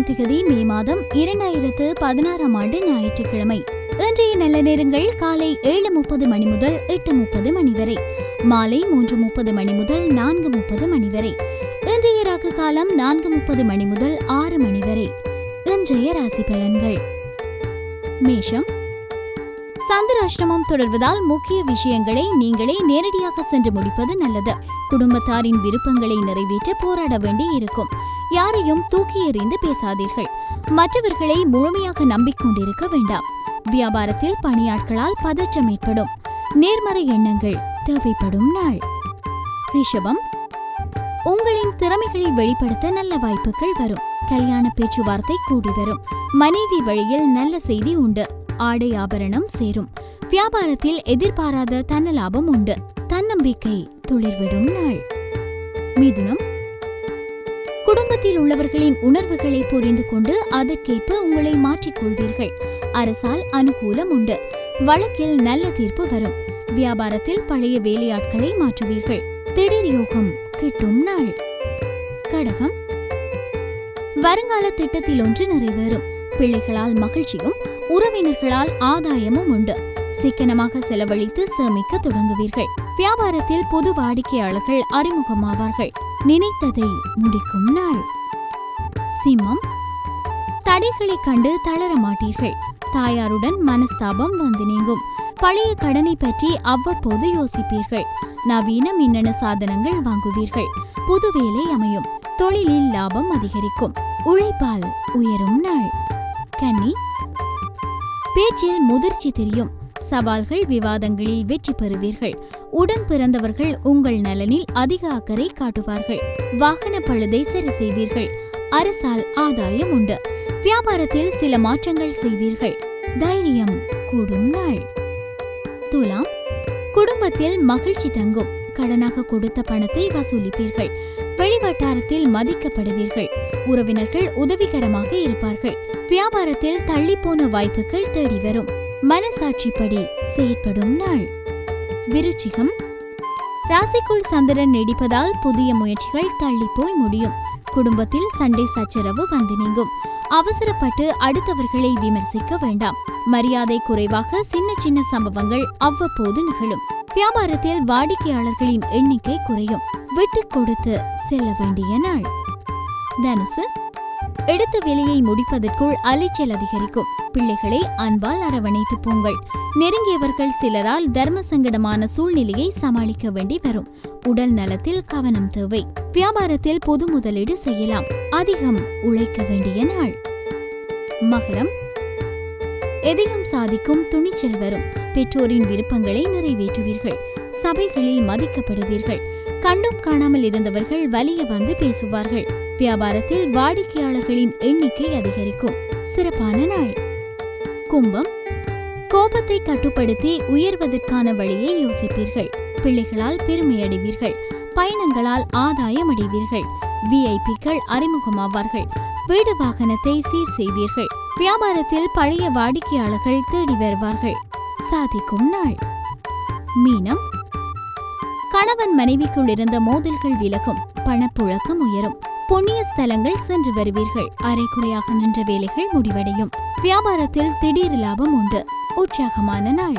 திகதி மே மாதம் இரண்டாயிரத்து பதினாறாம் ஆண்டு ஞாயிற்றுக்கிழமை. இன்றைய நல்ல நேரங்கள் காலை ஏழு முப்பது மணி முதல் எட்டு முப்பது மணி வரை. மாலை மூன்று முப்பது மணி முதல் நான்கு முப்பது மணி வரை. இன்றைய ராக்கு காலம் நான்கு முப்பது மணி முதல் ஆறு மணி வரை. இன்றைய ராசி பலன்கள். மேஷம். சந்திராஷ்டமம் தொடர்வதால் முக்கிய விஷயங்களை நீங்களே நேரடியாக சென்று முடிப்பது நல்லது. குடும்பத்தாரின் விருப்பங்களை நிறைவேற்ற போராட வேண்டி இருக்கும் யாரையும் தூக்கி எறிந்து பேசாதீர்கள். மற்றவர்களை முழுமையாக நம்பிக்கொண்டிருக்க வேண்டாம். வியாபாரத்தில் பணியாட்களால் பதற்றம் ஏற்படும். நேர்மறை எண்ணங்கள் தேவைப்படும் நாள். ரிஷபம் உங்களின் திறமைகளை வெளிப்படுத்த நல்ல வாய்ப்புகள் வரும். கல்யாண பேச்சுவார்த்தை கூடி வரும். மனைவி வழியில் நல்ல செய்தி உண்டு. ஆடை ஆபரணம் சேரும். வியாபாரத்தில் எதிர்பாராத தன்னலாபம் லாபம் உண்டு. தன்னம்பிக்கை துளிர்விடும் நாள். மிதுனம் குடும்பத்தில் உள்ளவர்களின் உணர்வுகளை புரிந்து கொண்டு அதற்கேற்ப உங்களை மாற்றிக்கொள்வீர்கள் அரசால் அனுகூலம் உண்டு. வழக்கில் நல்ல தீர்ப்பு வரும். வியாபாரத்தில் பழைய வேலையாட்களை மாற்றுவீர்கள். திடீர் யோகம் கிட்டும் நாள். கடகம். வருங்கால திட்டத்தில் ஒன்று நிறைவேறும். பிள்ளைகளால் மகிழ்ச்சியும் உறவினர்களால் ஆதாயமும் உண்டு. சிக்கனமாக செலவழித்து சேமிக்க தொடங்குவீர்கள். வியாபாரத்தில் புது வாடிக்கையாளர்கள் அறிமுகமாவார்கள். நினைத்ததை முடிக்கும் நாள். சிம்மம். தடைகளைக் கண்டு தளர மாட்டீர்கள். தாயாருடன் மனஸ்தாபம் வந்து நீங்கும். பழைய கடனை பற்றி அவ்வப்போது யோசிப்பீர்கள். நவீன மின்னணு சாதனங்கள் வாங்குவீர்கள். புது வேலை அமையும். தொழிலில் லாபம் அதிகரிக்கும். உழைப்பால் உயரும் நாள். கன்னி. பேச்சில் முதிர்ச்சி தெரியும். சவால்கள் விவாதங்களில் வெற்றி பெறுவீர்கள். உடன் பிறந்தவர்கள் உங்கள் நலனில் அதிக அக்கறை காட்டுவார்கள். வாகன பழுதை சரி செய்வீர்கள். அரசால் ஆதாயம் உண்டு. வியாபாரத்தில் சில மாற்றங்கள் செய்வீர்கள். தைரியம் கூடும் நாள். துலாம் குடும்பத்தில் மகிழ்ச்சி தங்கும். கடனாக கொடுத்த பணத்தை வசூலிப்பீர்கள். வெளிவட்டாரத்தில் மதிக்கப்படுவீர்கள். உறவினர்கள் உதவிகரமாக இருப்பார்கள். வியாபாரத்தில் தள்ளிப்போன வாய்ப்புகள் தேடி வரும் மனசாட்சிப்படி செயற்படும் நாள். விருச்சிகம். ராசிக்குள் சந்திரன் நீடிப்பதால் புதிய முயற்சிகள் தள்ளிப்போய் முடியும். குடும்பத்தில் சண்டை சச்சரவு வந்து நீங்கும். அவசரப்பட்டு அடுத்தவர்களை விமர்சிக்க வேண்டாம். மரியாதை குறைவாக சின்ன சின்ன சம்பவங்கள் அவ்வப்போது நிகழும். வியாபாரத்தில் வாடிக்கையாளர்களின் எண்ணிக்கை குறையும். விட்டுக் கொடுத்து செல்ல வேண்டிய நாள். தனுசு. எடுத்த வேலையை முடிப்பதற்குள் அலைச்சல் அதிகரிக்கும். பிள்ளைகளை அன்பால் அரவணைத்து போங்கள். நெருங்கியவர்கள் சிலரால் தர்ம சங்கடமான சூழ்நிலையை சமாளிக்க வேண்டி வரும். உடல் நலத்தில் கவனம் தேவை. வியாபாரத்தில் பொது முதலீடு செய்யலாம். அதிகம் உழைக்க வேண்டிய நாள். மகரம். எதையும் சாதிக்கும் துணிச்சல் வரும். பெற்றோரின் விருப்பங்களை நிறைவேற்றுவீர்கள். சபைகளில் மதிக்கப்படுவீர்கள். கண்டும் காணாமல் இருந்தவர்கள் வலிய வந்து பேசுவார்கள். வியாபாரத்தில் வாடிக்கையாளர்களின் எண்ணிக்கை அதிகரிக்கும். சிறப்பான நாள். கும்பம். கோபத்தை கட்டுப்படுத்தி உயர்வதற்கான வழியை யோசிப்பீர்கள். பிள்ளைகளால் பெருமையடைவீர்கள் பயணங்களால் ஆதாயம் அடைவீர்கள். விஐபிக்கள் அறிமுகமாவார்கள். வீடு வாகனத்தை சீர் செய்வீர்கள். வியாபாரத்தில் பழைய வாடிக்கையாளர்கள் தேடி வருவார்கள். சாதிக்கும் நாள். மீனம். கணவன் மனைவிக்குள் இருந்த மோதல்கள் விலகும். பணப்புழக்கம் உயரும். புண்ணிய ஸ்தலங்கள் சென்று வருவீர்கள். அரைக்குறையாக நின்ற வேலைகள் முடிவடையும். வியாபாரத்தில் திடீர் லாபம் உண்டு. உற்சாகமான நாள்.